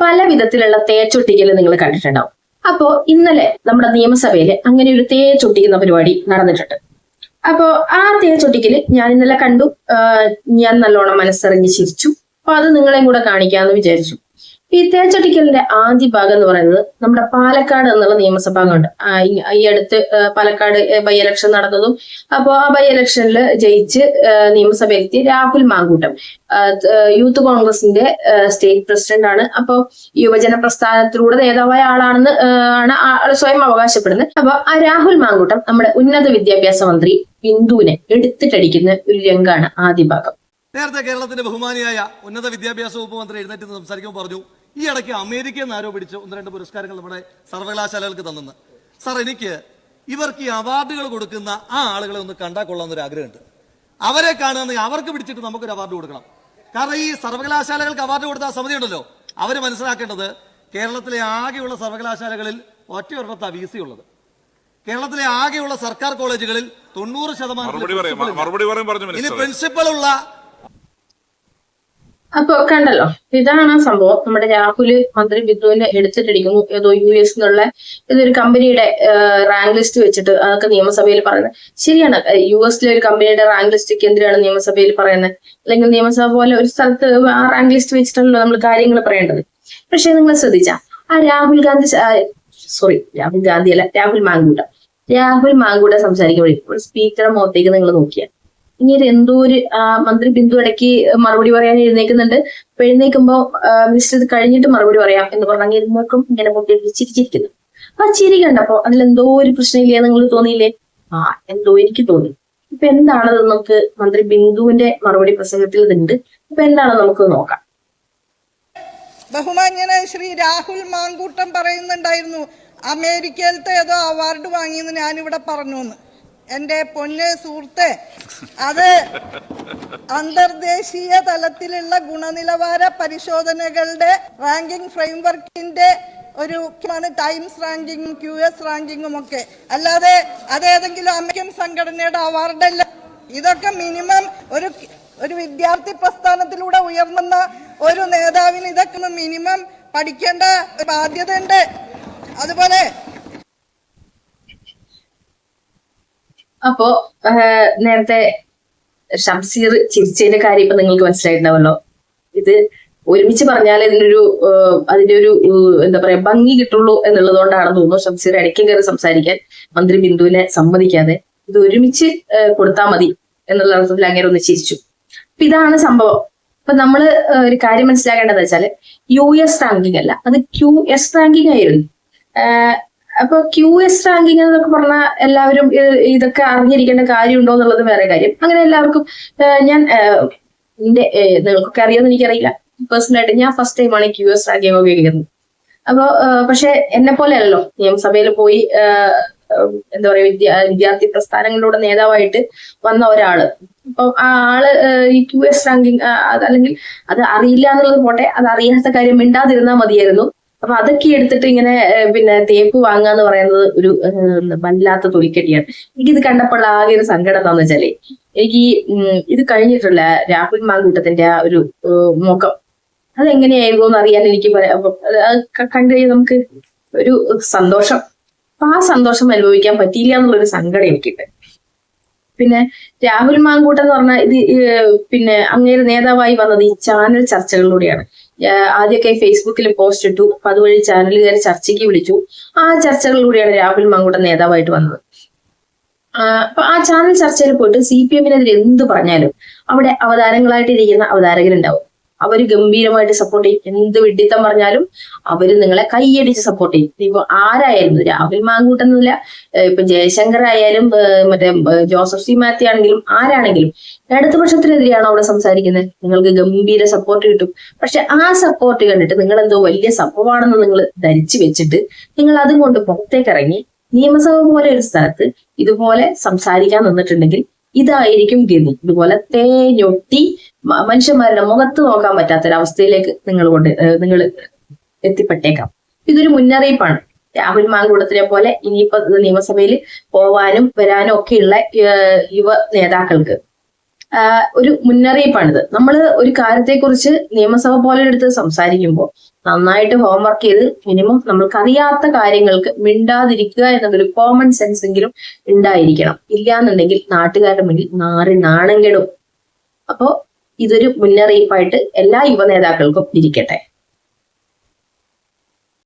പല വിധത്തിലുള്ള തേച്ചൊട്ടിക്കൽ നിങ്ങൾ കണ്ടിട്ടുണ്ടാവും. അപ്പോ ഇന്നലെ നമ്മുടെ നിയമസഭയിൽ അങ്ങനെ ഒരു തേച്ചൊട്ടിക്കുന്ന പരിപാടി നടന്നിട്ടുണ്ട്. അപ്പോ ആ തേച്ചൊട്ടിക്കൽ ഞാൻ ഇന്നലെ കണ്ടു. ഞാൻ നല്ലോണം മനസ്സറിഞ്ഞ് ചിരിച്ചു. അപ്പൊ അത് നിങ്ങളെയും കൂടെ കാണിക്കാന്ന് വിചാരിച്ചു. ഈ തേച്ചൊട്ടിക്കലിന്റെ ആദ്യ ഭാഗം എന്ന് പറയുന്നത് നമ്മുടെ പാലക്കാട് എന്നുള്ള നിയമസഭാ അംഗമുണ്ട് ഈ അടുത്ത് പാലക്കാട് ബൈ ഇലക്ഷൻ നടന്നതും അപ്പോ ആ ബൈ ഇലക്ഷനിൽ ജയിച്ച് നിയമസഭയിലെത്തി രാഹുൽ മാങ്കൂട്ടം. യൂത്ത് കോൺഗ്രസിന്റെ സ്റ്റേറ്റ് പ്രസിഡന്റ് ആണ്. അപ്പോ യുവജന പ്രസ്ഥാനത്തിലൂടെ നേതാവായ ആളാണെന്ന് ആണ് ആൾ സ്വയം അവകാശപ്പെടുന്നത്. അപ്പൊ ആ രാഹുൽ മാങ്കൂട്ടം നമ്മുടെ ഉന്നത വിദ്യാഭ്യാസ മന്ത്രി ബിന്ദുവിനെ എടുത്തിട്ടടിക്കുന്ന ഒരു രംഗാണ് ആദ്യ ഭാഗം. നേരത്തെ കേരളത്തിന്റെ ബഹുമാനിയായ ഉന്നത വിദ്യാഭ്യാസ വകുപ്പ് മന്ത്രി എഴുന്നേറ്റ് സംസാരിക്കുമ്പോൾ പറഞ്ഞു ഈ ഇടയ്ക്ക് അമേരിക്കയിൽ നിന്ന് ആരോപിച്ച് ഒന്ന് രണ്ട് പുരസ്കാരങ്ങൾ നമ്മുടെ സർവകലാശാലകൾക്ക് തന്നെന്ന്. സാർ എനിക്ക് ഇവർക്ക് ഈ അവാർഡുകൾ കൊടുക്കുന്ന ആ ആളുകളെ ഒന്ന് കണ്ടാൽ കൊള്ളാമെന്നൊരു ആഗ്രഹമുണ്ട്. അവരെ കാണുന്ന അവർക്ക് പിടിച്ചിട്ട് നമുക്കൊരു അവാർഡ് കൊടുക്കണം. കാരണം ഈ സർവകലാശാലകൾക്ക് അവാർഡ് കൊടുത്ത ആ സമിതി ഉണ്ടല്ലോ അവർ മനസ്സിലാക്കേണ്ടത് കേരളത്തിലെ ആകെയുള്ള സർവകലാശാലകളിൽ ഒറ്റയൊരിടത്താണ് വി സി ഉള്ളത്. കേരളത്തിലെ ആകെയുള്ള സർക്കാർ കോളേജുകളിൽ തൊണ്ണൂറ് ശതമാനം ഇനി പ്രിൻസിപ്പൾ പ്രിൻസിപ്പൽ ഉള്ള അപ്പൊ കണ്ടല്ലോ. ഇതാണ് ആ സംഭവം. നമ്മുടെ രാഹുൽ മന്ത്രി ബിന്ദുവിനെ എടുത്തിട്ടിരിക്കുന്നു. ഏതോ യു എസ് എന്നുള്ള ഇതൊരു കമ്പനിയുടെ റാങ്ക് ലിസ്റ്റ് വെച്ചിട്ട് അതൊക്കെ നിയമസഭയിൽ പറയുന്നത്. ശരിയാണ്. യു എസിലെ ഒരു കമ്പനിയുടെ റാങ്ക് ലിസ്റ്റ് എന്തിനാണ് നിയമസഭയിൽ പറയുന്നത്? അല്ലെങ്കിൽ നിയമസഭ പോലെ ഒരു സ്ഥലത്ത് ആ റാങ്ക് ലിസ്റ്റ് വെച്ചിട്ടല്ലോ നമ്മൾ കാര്യങ്ങൾ പറയേണ്ടത്? പക്ഷെ നിങ്ങൾ ശ്രദ്ധിച്ച ആ രാഹുൽ ഗാന്ധി സോറി രാഹുൽ ഗാന്ധി അല്ല രാഹുൽ മാങ്കൂട്ട. രാഹുൽ മാങ്കൂട്ട സംസാരിക്കുമ്പോൾ സ്പീക്കറുടെ മുഖത്തേക്ക് നിങ്ങൾ നോക്കിയാൽ ഇങ്ങനെ എന്തോ ഒരു മന്ത്രി ബിന്ദു ഇടയ്ക്ക് മറുപടി പറയാൻ എഴുന്നേക്കുന്നുണ്ട്. അപ്പൊ എഴുന്നേക്കുമ്പോ മിനിസ്റ്റർ ഇത് കഴിഞ്ഞിട്ട് മറുപടി പറയാം എന്ന് പറഞ്ഞാൽ ഇരുന്നേക്കും ഇങ്ങനെ മുട്ടി ചിരിച്ചിരിക്കുന്നു. ആ ചിരി കണ്ടപ്പോ അതിലെന്തോ ഒരു പ്രശ്നമില്ലേ നിങ്ങൾ തോന്നിയില്ലേ? ആ എന്തോ എനിക്ക് തോന്നി. ഇപ്പൊ എന്താണത് നമുക്ക് മന്ത്രി ബിന്ദുവിന്റെ മറുപടി പ്രസംഗത്തിൽ ഇതുണ്ട്. ഇപ്പൊ എന്താണ് നമുക്ക് നോക്കാം. ബഹുമാന്യനായ ശ്രീ രാഹുൽ മാങ്കൂട്ടം പറയുന്നുണ്ടായിരുന്നു അമേരിക്കയിലത്തെ ഏതോ അവാർഡ് വാങ്ങിയെന്ന് ഞാനിവിടെ പറഞ്ഞു എന്ന് എന്റെ പൊന്ന് സുഹൃത്തെ അത് അന്തർദേശീയ തലത്തിലുള്ള ഗുണനിലവാര പരിശോധനകളുടെ റാങ്കിംഗ് ഫ്രെയിംവർക്കിന്റെ ഒരു മുഖ്യമാണ് ടൈംസ് റാങ്കിങ്ങും ക്യു എസ് റാങ്കിങ്ങും ഒക്കെ. അല്ലാതെ അതേതെങ്കിലും അമേരിക്കൻ സംഘടനയുടെ അവാർഡല്ല ഇതൊക്കെ മിനിമം ഒരു ഒരു വിദ്യാർത്ഥി പ്രസ്ഥാനത്തിലൂടെ ഉയർന്ന ഒരു നേതാവിന് ഇതൊക്കെ മിനിമം പഠിക്കേണ്ട ബാധ്യതയുണ്ട്. അതുപോലെ അപ്പോ നേരത്തെ ഷംസീർ ചിരിച്ചതിന്റെ കാര്യം ഇപ്പൊ നിങ്ങൾക്ക് മനസ്സിലായിട്ടുണ്ടാവല്ലോ ഇത് ഒരുമിച്ച് പറഞ്ഞാൽ ഇതിനൊരു അതിന്റെ ഒരു എന്താ പറയാ ഭംഗി കിട്ടുള്ളൂ എന്നുള്ളത് കൊണ്ടാണെന്ന് തോന്നുന്നു ഷംസീർ ഇടയ്ക്ക് കയറി സംസാരിക്കാൻ മന്ത്രി ബിന്ദുവിനെ സമ്മതിക്കാതെ ഇത് ഒരുമിച്ച് കൊടുത്താൽ മതി എന്നുള്ള അർത്ഥത്തിൽ അങ്ങനെ ഒന്ന് ചിരിച്ചു. അപ്പൊ ഇതാണ് സംഭവം. അപ്പൊ നമ്മൾ ഒരു കാര്യം മനസ്സിലാക്കേണ്ടത് വെച്ചാൽ യു എസ് റാങ്കിങ് അല്ല അത് ക്യു എസ് റാങ്കിങ് ആയിരുന്നു അപ്പൊ ക്യു എസ് റാങ്കിങ് എന്നൊക്കെ പറഞ്ഞാൽ എല്ലാവരും ഇതൊക്കെ അറിഞ്ഞിരിക്കേണ്ട കാര്യമുണ്ടോ എന്നുള്ളത് വേറെ കാര്യം. അങ്ങനെ എല്ലാവർക്കും ഞാൻ എന്റെ നിങ്ങൾക്കൊക്കെ അറിയാമെന്ന് എനിക്കറിയില്ല. പേഴ്സണൽ ആയിട്ട് ഞാൻ ഫസ്റ്റ് ടൈമാണ് ക്യു എസ് റാങ്കിങ് ഒക്കെ കേൾക്കുന്നത് അപ്പൊ പക്ഷെ എന്നെ പോലെ അല്ലല്ലോ. നിയമസഭയിൽ പോയി എന്താ പറയാ വിദ്യാ വിദ്യാർത്ഥി പ്രസ്ഥാനങ്ങളുടെ നേതാവായിട്ട് വന്ന ഒരാൾ. അപ്പൊ ആ ആൾ ഈ ക്യു എസ് റാങ്കിങ് അല്ലെങ്കിൽ അത് അറിയില്ല എന്നുള്ളത് പോട്ടെ. അത് അറിയാത്ത കാര്യം മിണ്ടാതിരുന്നാൽ മതിയായിരുന്നു. അപ്പൊ അതൊക്കെ എടുത്തിട്ട് ഇങ്ങനെ പിന്നെ തേപ്പ് വാങ്ങുക എന്ന് പറയുന്നത് ഒരു വല്ലാത്ത തൊലിക്കടിയാണ് എനിക്കിത് കണ്ടപ്പോൾ ആകെ ഒരു സങ്കടം എന്താന്ന് വെച്ചാൽ എനിക്ക് ഇത് കഴിഞ്ഞിട്ടുള്ള രാഹുൽ മാങ്കൂട്ടത്തിന്റെ ആ ഒരു മുഖം അതെങ്ങനെയായിരുന്നു എന്ന് അറിയാൻ എനിക്ക് കണ്ടു കഴിഞ്ഞാൽ നമുക്ക് ഒരു സന്തോഷം അപ്പൊ ആ സന്തോഷം അനുഭവിക്കാൻ പറ്റിയില്ല എന്നുള്ളൊരു സങ്കടം എനിക്കുണ്ട്. പിന്നെ രാഹുൽ മാങ്കൂട്ടം എന്ന് പറഞ്ഞാൽ ഇത് പിന്നെ അങ്ങേര് നേതാവായി വന്നത് ഈ ചാനൽ ചർച്ചകളിലൂടെയാണ്. ആദ്യമൊക്കെ ഫേസ്ബുക്കിൽ പോസ്റ്റ് ഇട്ടു. അപ്പൊ അതുവഴി ചാനലുകാരെ ചർച്ചയ്ക്ക് വിളിച്ചു. ആ ചർച്ചകളിലൂടെയാണ് രാഹുൽ മങ്കുട നേതാവായിട്ട് വന്നത്. അപ്പൊ ആ ചാനൽ ചർച്ചയിൽ പോയിട്ട് സി പി എമ്മിനെതിരെ എന്ത് പറഞ്ഞാലും അവിടെ അവതാരങ്ങളായിട്ടിരിക്കുന്ന അവതാരകരുണ്ടാവും. അവർ ഗംഭീരമായിട്ട് സപ്പോർട്ട് ചെയ്യും. എന്ത് വിഡിത്തം പറഞ്ഞാലും അവർ നിങ്ങളെ കൈയടിച്ച് സപ്പോർട്ട് ചെയ്യും. ഇപ്പൊ ആരായാലും രാഹുൽ മാങ്കൂട്ടെന്നില്ല ഇപ്പൊ ജയശങ്കർ ആയാലും മറ്റേ ജോസഫ് സി മാത്യു ആണെങ്കിലും ആരാണെങ്കിലും ഇടതുപക്ഷത്തിനെതിരെയാണോ അവിടെ സംസാരിക്കുന്നത്? നിങ്ങൾക്ക് ഗംഭീര സപ്പോർട്ട് കിട്ടും. പക്ഷെ ആ സപ്പോർട്ട് കണ്ടിട്ട് നിങ്ങൾ എന്തോ വലിയ സംഭവമാണെന്ന് നിങ്ങൾ ധരിച്ചു വെച്ചിട്ട് നിങ്ങൾ അതും കൊണ്ട് പുറത്തേക്ക് ഇറങ്ങി നിയമസഭ പോലെ ഒരു സ്ഥലത്ത് ഇതുപോലെ സംസാരിക്കാൻ നിന്നിട്ടുണ്ടെങ്കിൽ ഇതായിരിക്കും ഗതി. ഇതുപോലെ തേഞ്ഞൊട്ടി മനുഷ്യന്മാരുടെ മുഖത്ത് നോക്കാൻ പറ്റാത്തൊരവസ്ഥയിലേക്ക് നിങ്ങൾ കൊണ്ട് നിങ്ങൾ എത്തിപ്പെട്ടേക്കാം. ഇതൊരു മുന്നറിയിപ്പാണ്. രാഹുൽ മാങ്കുളത്തിനെ പോലെ ഇനിയിപ്പോ നിയമസഭയിൽ പോവാനും വരാനും ഒക്കെയുള്ള യുവ നേതാക്കൾക്ക്. ഒരു മുന്നറിയിപ്പാണിത്. നമ്മൾ ഒരു കാര്യത്തെക്കുറിച്ച് നിയമസഭ പോലെ എടുത്ത് സംസാരിക്കുമ്പോൾ നന്നായിട്ട് ഹോംവർക്ക് ചെയ്ത് മിനിമം നമ്മൾക്ക് അറിയാത്ത കാര്യങ്ങൾക്ക് മിണ്ടാതിരിക്കുക എന്നൊരു കോമൺ സെൻസ് എങ്കിലും ഉണ്ടായിരിക്കണം. ഇല്ലാന്നുണ്ടെങ്കിൽ നാട്ടുകാരുടെ മുന്നിൽ നാറി നാണം കെടും അപ്പോ ഇതൊരു മുന്നറിയിപ്പായിട്ട് എല്ലാ യുവ നേതാക്കൾക്കും ഇരിക്കട്ടെ.